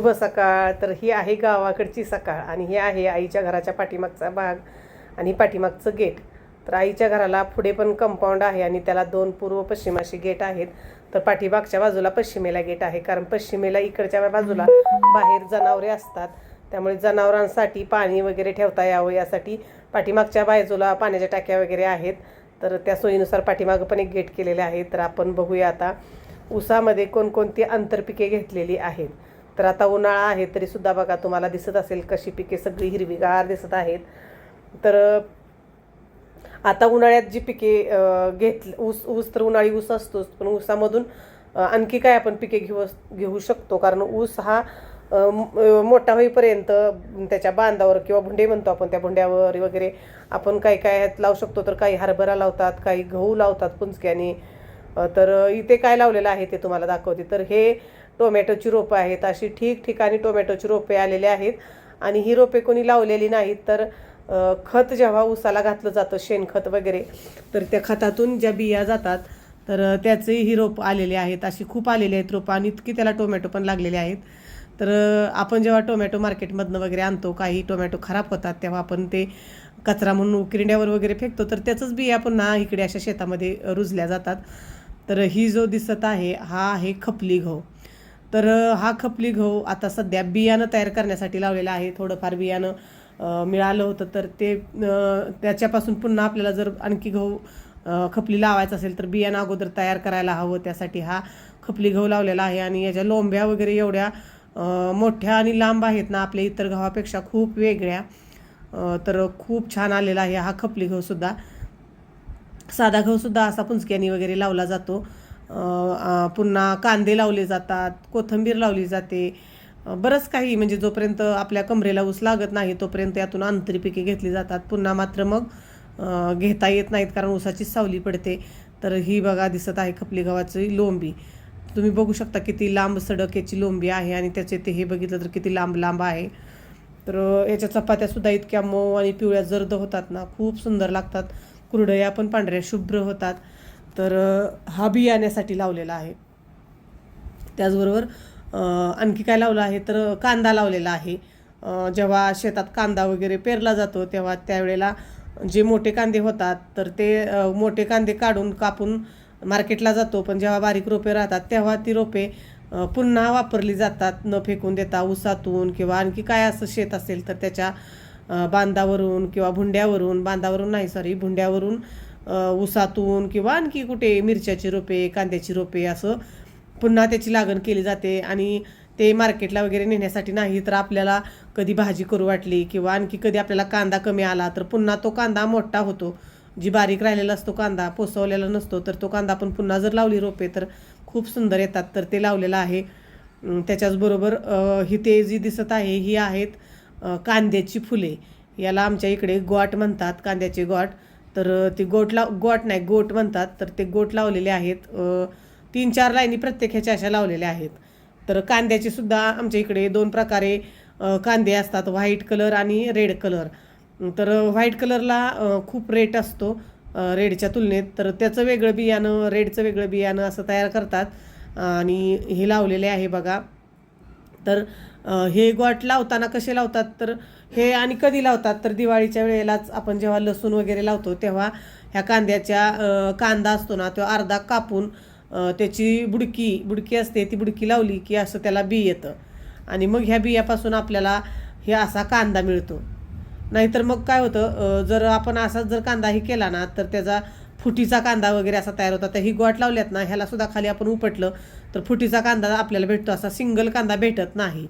शुभ सकाळ. तर ही आहे गावाकडची सकाळ आणि ही आहे आईच्या घराच्या पाठीमागचा भाग आणि पाठीमागचं गेट. तर आईच्या घराला पुढे पण कंपाऊंड आहे आणि त्याला दोन पूर्व पश्चिम गेट आहेत. तर पाठीमागच्या बाजूला पश्चिमेला गेट आहे कारण पश्चिमेला इकडच्या बाजूला बाहेर जनावरे असतात. त्यामुळे जनावरांसाठी पाणी वगैरे ठेवता यावं यासाठी पाठीमागच्या बाजूला पाण्याच्या टाक्या वगैरे आहेत. तर त्या सोयीनुसार पाठीमागं पण एक गेट केलेले आहे. तर आपण बघूया आता उसामध्ये कोणकोणती आंतरपिके घेतलेली आहेत. तर आता उन्हाळा आहे तरीसुद्धा बघा तुम्हाला दिसत असेल कशी पिके सगळी हिरवीगार दिसत आहेत. तर आता उन्हाळ्यात जी पिके अ, घेत ऊस ऊस तर उन्हाळी ऊस असतोच पण ऊसामधून आणखी काय आपण पिके घेऊ घेऊ शकतो? कारण ऊस हा मोठा होईपर्यंत त्याच्या बांधावर किंवा भुंडे म्हणतो आपण त्या भुंड्यावर वगैरे आपण काही काय लावू शकतो? तर काही हरभरा लावतात काही गहू लावतात पुंजक्याने. तर इथे काय लावलेलं आहे ते तुम्हाला दाखवते. तर हे टोमॅटोची रोपं आहेत. अशी ठिकठिकाणी टोमॅटोची रोपे आलेले आहेत. आणि ही रोपे कोणी लावलेली नाहीत तर खत जेव्हा ऊसाला घातलं जातं शेणखत वगैरे तर त्या खतातून ज्या बिया जातात तर अ, त्याचे ही रोप आलेले आहेत. अशी खूप आलेली आहेत रोपं आणि इतकी त्याला टोमॅटो पण लागलेले आहेत. तर आपण जेव्हा टोमॅटो मार्केटमधनं वगैरे आणतो काही टोमॅटो खराब होतात तेव्हा आपण ते कचरा म्हणून उकिरड्यावर वगैरे फेकतो तर त्याचंच बिया पुन्हा इकडे अशा शेतामध्ये रुजल्या जातात. तर ही जो दिसत आहे हा आहे खपली गहू. तर हा खपली गहू आता सध्या बियाणं तयार करण्यासाठी लावलेलं आहे. थोडंफार बियाणं मिळालं होतं तर ते त्याच्यापासून पुन्हा आपल्याला जर आणखी गहू खपली लावायचं असेल तर बियाणं अगोदर तयार करायला हवं. त्यासाठी हा खपली गहू लावलेला आहे आणि याच्या लोंब्या वगैरे एवढ्या मोठ्या आणि लांब आहेत ना आपल्या इतर गव्हापेक्षा खूप वेगळ्या. तर खूप छान आलेला आहे हा खपली गहूसुद्धा साधा गहूसुद्धा असा पुंचक्यानी वगैरे लावला जातो. पुन्हा कांदे लावले जातात कोथिंबीर लावली जाते. बरंच काही म्हणजे जोपर्यंत आपल्या कमरेला ऊस लागत नाही तोपर्यंत यातून आंतरपिके घेतली जातात. पुन्हा मात्र मग घेता येत नाहीत कारण ऊसाची सावली पडते. तर ही बघा दिसत आहे खपली गव्हाची लोंबी. तुम्ही बघू शकता किती लांब सडक याची लोंबी आहे आणि त्याचे ते हे बघितलं तर किती लांब लांब आहे. तर याच्या चपात्यासुद्धा इतक्या मऊ आणि पिवळ्या जर्द होतात ना खूप सुंदर लागतात. कुरडया पण पांढऱ्या शुभ्र होतात. तर हा बियाण्यासाठी लावलेला आहे. त्याचबरोबर आणखी काय लावलं आहे तर कांदा लावलेला आहे. जेव्हा शेतात कांदा वगैरे पेरला जातो तेव्हा त्यावेळेला जे मोठे कांदे होतात तर ते मोठे कांदे काढून कापून मार्केटला जातो. पण जेव्हा बारीक रोपे राहतात तेव्हा ती रोपे पुन्हा वापरली जातात. न फेकून देता ऊसातून किंवा आणखी काय असं शेत असेल तर त्याच्या बांधावरून किंवा भुंड्यावरून बांधावरून नाही सॉरी भुंड्यावरून ऊसातून किंवा आणखी कुठे मिरच्याची रोपे कांद्याची रोपे असं पुन्हा त्याची लागण केली जाते आणि ते मार्केटला वगैरे नेण्यासाठी नाही तर आपल्याला कधी भाजी करू वाटली किंवा आणखी कधी आपल्याला कांदा कमी आला तर पुन्हा तो कांदा मोठा होतो. जी बारीक राहिलेला असतो कांदा पोसवलेला नसतो तर तो कांदा आपण पुन्हा जर लावली रोपे तर खूप सुंदर येतात. तर ते लावलेलं आहे. त्याच्याचबरोबर ही ते जी दिसत आहे ही आहेत कांद्याची फुले. याला आमच्या इकडे गोट म्हणतात कांद्याचे गोट. तर ते गोट लाव गोट नाही गोट म्हणतात. तर ते गोट लावलेले आहेत. तीन चार लाईनी प्रत्येक ह्याच्या अशा लावलेल्या आहेत. तर कांद्याचे सुद्धा आमच्या इकडे दोन प्रकारे कांदे असतात. व्हाईट कलर आणि रेड कलर. तर व्हाईट कलरला खूप रेट असतो रेडच्या तुलनेत. तर त्याचं वेगळं बियाणं रेडचं वेगळं बियाणं असं तयार करतात. आणि हे लावलेले आहे बघा. तर हे गोट लावताना कसे लावतात? तर हे आणि कधी लावतात? तर दिवाळीच्या वेळेलाच आपण जेव्हा लसूण वगैरे लावतो तेव्हा ह्या कांद्याच्या कांदा असतो ना तो अर्धा कापून त्याची बुडकी बुडकी असते ती बुडकी लावली की असं त्याला बी येतं. आणि मग ह्या बियापासून आपल्याला हे असा कांदा मिळतो. नाहीतर मग काय होतं जर आपण असाच जर कांदाही केला ना तर त्याचा फुटीचा कांदा वगैरे असा तयार होता तर ही गोट लावल्यात ना ह्याला सुद्धा खाली आपण उपटलं तर फुटीचा कांदा आपल्याला भेटतो असा सिंगल कांदा भेटत नाही.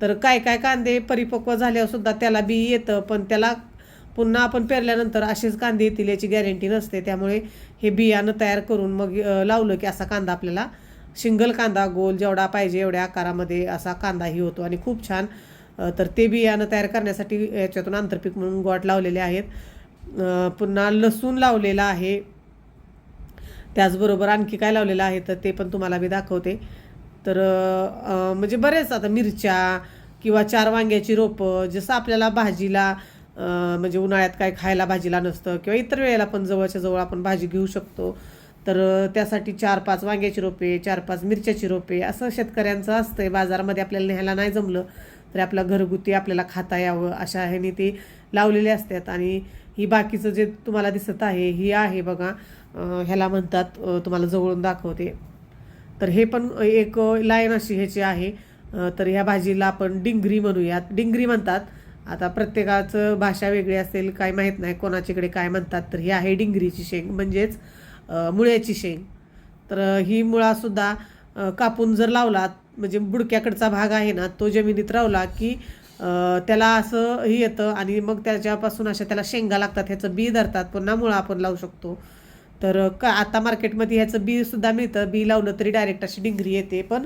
तर काय काय कांदे परिपक्व झाल्यावर सुद्धा त्याला बी येतं पण त्याला पुन्हा आपण पेरल्यानंतर असेच कांदे येतील याची गॅरंटी नसते त्यामुळे हे बियाणं तयार करून मग लावलं की असा कांदा आपल्याला सिंगल कांदा गोल जेवढा पाहिजे एवढ्या आकारामध्ये असा कांदाही होतो. आणि खूप छान तर ते बियाणं तयार करण्यासाठी याच्यातून आंतरपीक म्हणून गोट लावलेले आहेत. पुन्हा लसूण लावलेला आहे. त्याचबरोबर आणखी काय लावलेलं आहे तर ते पण तुम्हाला मी दाखवते. तर म्हणजे बरेच आता मिरच्या किंवा चार वांग्याची रोपं जसं आपल्याला भाजीला म्हणजे उन्हाळ्यात काय खायला भाजीला नसतं किंवा इतर वेळेला पण जवळच्या जवळ आपण भाजी घेऊ शकतो. तर त्यासाठी चार पाच वांग्याची रोपे चार पाच मिरच्याची रोपे असं शेतकऱ्यांचं असतं आहे बाजारामध्ये आपल्याला न्यायला नाही जमलं तरी आपलं घरगुती आपल्याला खाता यावं अशा ह्याने ते लावलेले असतात. आणि ही बाकीचं जे तुम्हाला दिसत आहे ही आहे बघा. ह्याला म्हणतात तुम्हाला जवळून दाखवते. तर हे पण एक लाईन अशी ह्याची आहे. तर ह्या भाजीला आपण डिंगरी म्हणूयात. डिंगरी म्हणतात. आता प्रत्येकाचं भाषा वेगळी असेल काय माहीत नाही कोणाच्याकडे काय म्हणतात तर ही आहे डिंगरीची शेंग म्हणजेच मुळ्याची शेंग. तर ही मुळासुद्धा कापून जर लावला म्हणजे बुडक्याकडचा भाग आहे ना तो जमिनीत रावला की त्याला असं हे येतं आणि मग त्याच्यापासून अशा त्याला शेंगा लागतात ह्याचं बी धरतात. पुन्हा मुळा आपण लावू शकतो. तर का आता मार्केटमध्ये ह्याचं बी सुद्धा मिळतं. बी लावलं तरी डायरेक्ट अशी डिंगरी येते. पण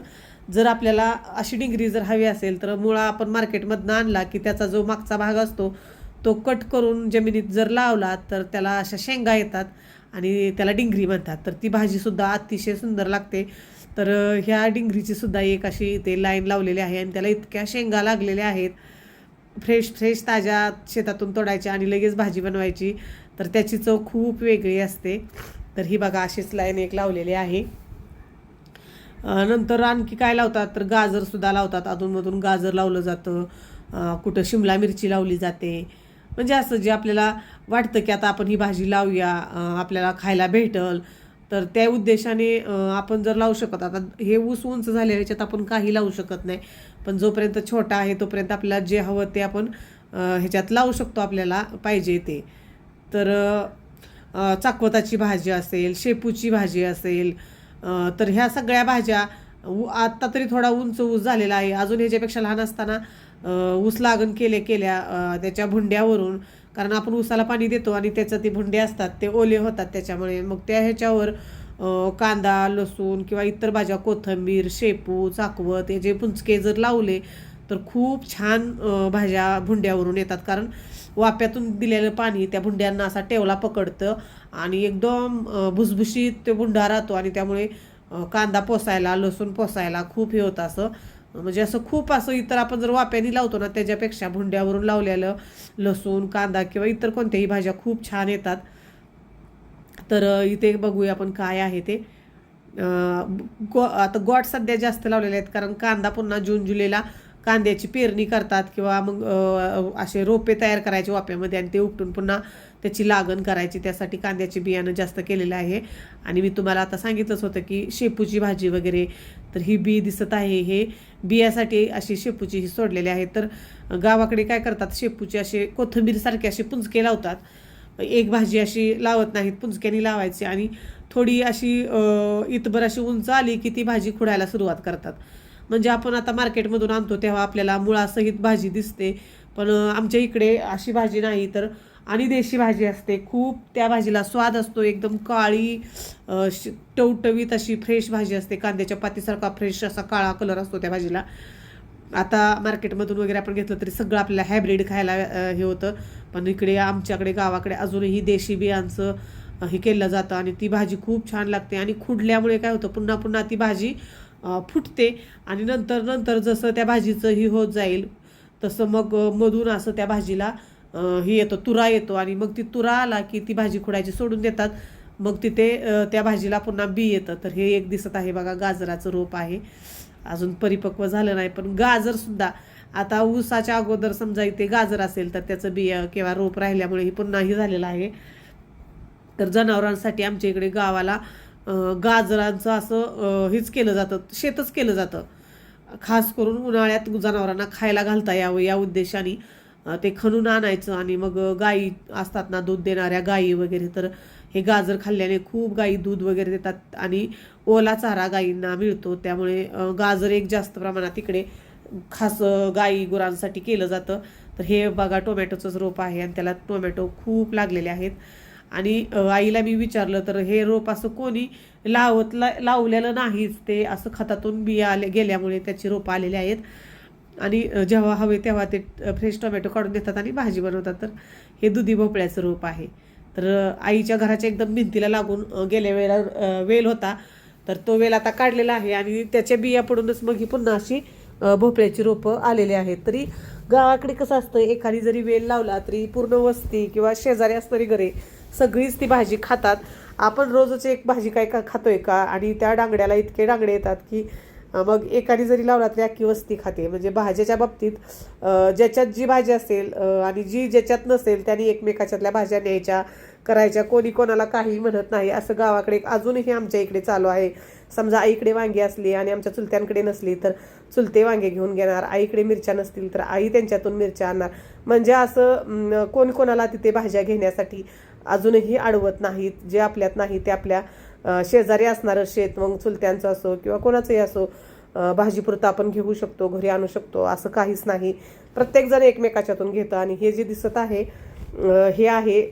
जर आपल्याला अशी डिंगरी जर हवी असेल तर मुळा आपण मार्केटमधनं आणला की त्याचा जो मागचा भाग असतो तो कट करून जमिनीत जर लावला तर त्याला अशा शेंगा येतात आणि त्याला डिंगरी म्हणतात. तर ती भाजीसुद्धा अतिशय सुंदर लागते. तर ह्या डिंगरीची सुद्धा एक अशी ते लाईन लावलेली आहे आणि त्याला इतक्या शेंगा लागलेल्या आहेत. फ्रेश फ्रेश ताज्या शेतातून तोडायच्या आणि लगेच भाजी बनवायची. तर त्याची चव खूप वेगळी असते. तर ही बघा अशीच लाईन एक लावलेली आहे. नंतर आणखी काय लावतात? तर गाजरसुद्धा लावतात. अधूनमधून गाजर लावलं जातं. कुठं शिमला मिरची लावली जाते. म्हणजे असं जे आपल्याला वाटतं की आता आपण ही भाजी लावूया आपल्याला खायला भेटल. तर त्या उद्देशाने आपण जर लावू शकत आता हे ऊस उंच झाले याच्यात आपण काही लावू शकत नाही. पण जोपर्यंत छोटा आहे तोपर्यंत आपल्याला जे हवं ते आपण ह्याच्यात लावू शकतो आपल्याला पाहिजे ते. तर चाकवताची भाजी असेल शेपूची भाजी असेल तर ह्या सगळ्या भाज्या उ- आत्ता तरी थोडा उंच ऊस झालेला आहे. अजून ह्याच्यापेक्षा लहान असताना ऊस लागण केले केल्या त्याच्या भुंड्यावरून कारण आपण ऊसाला पाणी देतो आणि त्याचं ते भुंडे असतात ते ओले होतात त्याच्यामुळे. मग त्या ह्याच्यावर कांदा लसूण किंवा इतर भाज्या कोथिंबीर शेपू चाकवत हे जे पुंचके जर लावले तर खूप छान भाज्या भुंड्यावरून येतात. कारण वाप्यातून दिलेलं पाणी त्या भुंड्यांना असा टेवला पकडतं आणि एकदम भुसभुशीत ते भुंडा राहतो आणि त्यामुळे कांदा पोसायला लसूण पोसायला खूप हे होतं असं. म्हणजे असं खूप असं इतर आपण जर वाप्यानी लावतो ना त्याच्यापेक्षा भुंड्यावरून लावलेलं लसूण कांदा किंवा इतर कोणत्याही भाज्या खूप छान येतात. तर इथे बघूया आपण काय आहे ते. गो आता गॉट सध्या जास्त लावलेले आहेत कारण कांदा पुन्हा जून जुलैला कांद्याची पेरणी करतात किंवा मग असे रोपे तयार करायचे वाप्यामध्ये आणि ते उपटून पुन्हा त्याची लागण करायची त्यासाठी कांद्याचे बियाणं जास्त केलेलं आहे. आणि मी तुम्हाला आता सांगितलंच होतं की शेपूची भाजी वगैरे तर ही बी दिसत आहे. हे बियासाठी अशी शेपूची ही सोडलेली आहे. तर गावाकडे काय करतात शेपूचे असे कोथिंबीरसारखे असे पुंजके लावतात. एक भाजी अशी लावत नाहीत पुंजक्यानी लावायची. आणि थोडी अशी इतभर अशी उंच आली की ती भाजी खुडायला सुरुवात करतात. म्हणजे आपण आता मार्केटमधून आणतो तेव्हा आपल्याला मुळासहित भाजी दिसते. पण आमच्या इकडे अशी भाजी नाही. तर आणि देशी भाजी असते. खूप त्या भाजीला स्वाद असतो. एकदम काळी श- टवटवीत अशी फ्रेश भाजी असते. कांद्याच्या पातीसारखा फ्रेश असा काळा कलर असतो त्या भाजीला. आता मार्केटमधून वगैरे आपण घेतलं तरी सगळं आपल्याला हायब्रिड खायला हे होतं. पण इकडे आमच्याकडे गावाकडे अजूनही देशी बियांचं हे केलं जातं आणि ती भाजी खूप छान लागते. आणि खुडल्यामुळे काय होतं पुन्हा पुन्हा ती भाजी फुटते. आणि नंतर नंतर जसं त्या भाजीचं ही होत जाईल तसं मग मधून असं त्या भाजीला हे येतो तुरा येतो आणि मग ती तुरा आला की ती भाजी खुडायची सोडून देतात. मग तिथे त्या भाजीला पुन्हा बी येतं. तर हे एक दिसत आहे बघा गाजराचं रोप आहे. अजून परिपक्व झालं नाही पण गाजर सुद्धा. आता ऊसाच्या अगोदर समजा इथे गाजर असेल तर त्याचं बिया किंवा रोप राहिल्यामुळे हे पुन्हा हे झालेलं आहे. तर जनावरांसाठी आमच्या इकडे गावाला गाजरांचं असं हेच केलं जातं शेतच केलं जातं. खास करून उन्हाळ्यात जनावरांना खायला घालता यावं या उद्देशाने. ते खणून आणायचं आणि मग गाई असतात ना दूध देणाऱ्या गाई वगैरे तर हे गाजर खाल्ल्याने खूप गाई दूध वगैरे देतात आणि ओला चारा गाईंना मिळतो. त्यामुळे गाजर एक जास्त प्रमाणात इकडे खास गाई गुरांसाठी केलं जातं. तर हे बघा टोमॅटोचंच रोप आहे आणि त्याला टोमॅटो खूप लागलेले आहेत. आणि आईला मी विचारलं तर हे रोप असं कोणी लावत ला लावलेलं नाहीच. ते असं खतातून बिया आले गेल्यामुळे त्याची रोपं आलेली आहेत. आणि जेव्हा हवे तेव्हा ते फ्रेश टोमॅटो काढून देतात आणि भाजी बनवतात. तर हे दुधी भोपळ्याचं रोप आहे. तर आईच्या घराच्या एकदम भिंतीला लागून गेल्या वेळेला वेल होता. तर तो वेल आता काढलेला आहे आणि त्याच्या बिया पडूनच मग ही पुन्हा अशी भोपळ्याची रोपं आलेली आहेत. तरी गावाकडे कसं असतं एखादी जरी वेल लावला तरी पूर्ण वस्ती किंवा शेजारी असणारी घरे सगळीच ती भाजी खातात. आपण रोजच एक भाजी काय का खातोय का? आणि त्या डांगड्याला इतके डांगडे येतात की मग एकाने जरी लावला तरी अख्खी वस्ती खाते म्हणजे भाज्याच्या बाबतीत ज्याच्यात जी भाजी असेल आणि जी ज्याच्यात नसेल त्यांनी एकमेकाच्यातल्या भाज्या न्यायच्या करायच्या कोणी कोणाला काही म्हणत नाही असं गावाकडे अजूनही आमच्या इकडे चालू आहे. समजा आईकडे वांगी असली आणि आमच्या चुलत्यांकडे नसली तर चुलते वांगे घेऊन घेणार आईकडे मिरच्या नसतील तर आई त्यांच्यातून मिरच्या आणणार. म्हणजे असं कोण कोणाला तिथे भाज्या घेण्यासाठी अजूनही अडवत नाहीत जे आपल्यात नाही ते आपल्या शेजारी असणारं शेत मग चुलत्यांचं असो किंवा कोणाचंही असो भाजीपुरतं आपण घेऊ शकतो घरी आणू शकतो असं काहीच नाही. प्रत्येकजण एकमेकाच्यातून घेतं आणि हे जे दिसत आहे हे आहे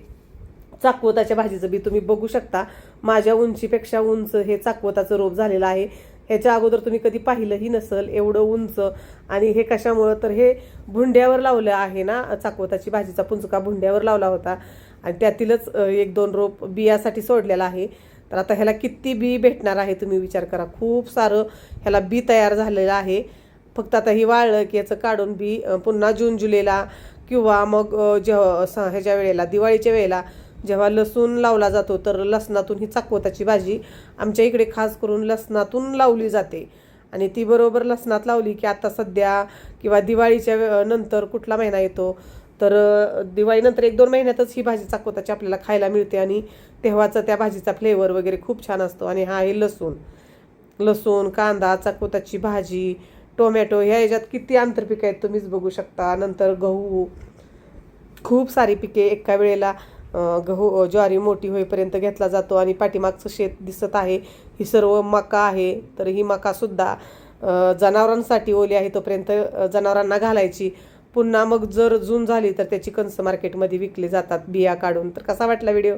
चाकवताच्या भाजीचं बी तुम्ही बघू शकता. माझ्या उंचीपेक्षा उंच हे चाकवताचं रोप झालेलं आहे. ह्याच्या अगोदर तुम्ही कधी पाहिलंही नसल एवढं उंच. आणि हे कशामुळं? तर हे भुंड्यावर लावलं आहे ना चाकवताची भाजीचा पुंचका भुंड्यावर लावला होता. आणि त्यातीलच एक दोन रोप बियासाठी सोडलेला आहे. तर आता ह्याला किती बी भेटणार आहे तुम्ही विचार करा. खूप सारं ह्याला बी तयार झालेलं आहे. फक्त आता ही वाळलं की याचं काढून बी पुन्हा जून जुलैला किंवा मग जेव्हा स- ह्याच्या वेळेला दिवाळीच्या वेळेला जेव्हा लसूण लावला जातो तर लसणातून ही चाकवताची भाजी आमच्या इकडे खास करून लसणातून लावली जाते. आणि ती बरोबर लसणात लावली की आता सध्या किंवा दिवाळीच्या नंतर कुठला महिना येतो तर दिवाळीनंतर एक दोन महिन्यातच ही भाजी चाकवताची आपल्याला खायला मिळते आणि तेव्हाचा त्या भाजीचा फ्लेवर वगैरे खूप छान असतो. आणि हा आहे लसूण. लसूण कांदा चाकवताची भाजी टोमॅटो ह्या याच्यात किती आंतरपिकं आहेत तुम्हीच बघू शकता. नंतर गहू. खूप सारी पिके एका वेळेला गहू ज्वारी मोठी होईपर्यंत घेतला जातो आणि पाठीमागचं शेत दिसत आहे. ही सर्व मका आहे. तर ही मकासुद्धा जनावरांसाठी ओली आहे तोपर्यंत जनावरांना घालायची. पुन्हा मग जर जून झाली तर त्याची कणसं मार्केटमध्ये विकली जातात बिया काढून. तर कसा वाटला व्हिडिओ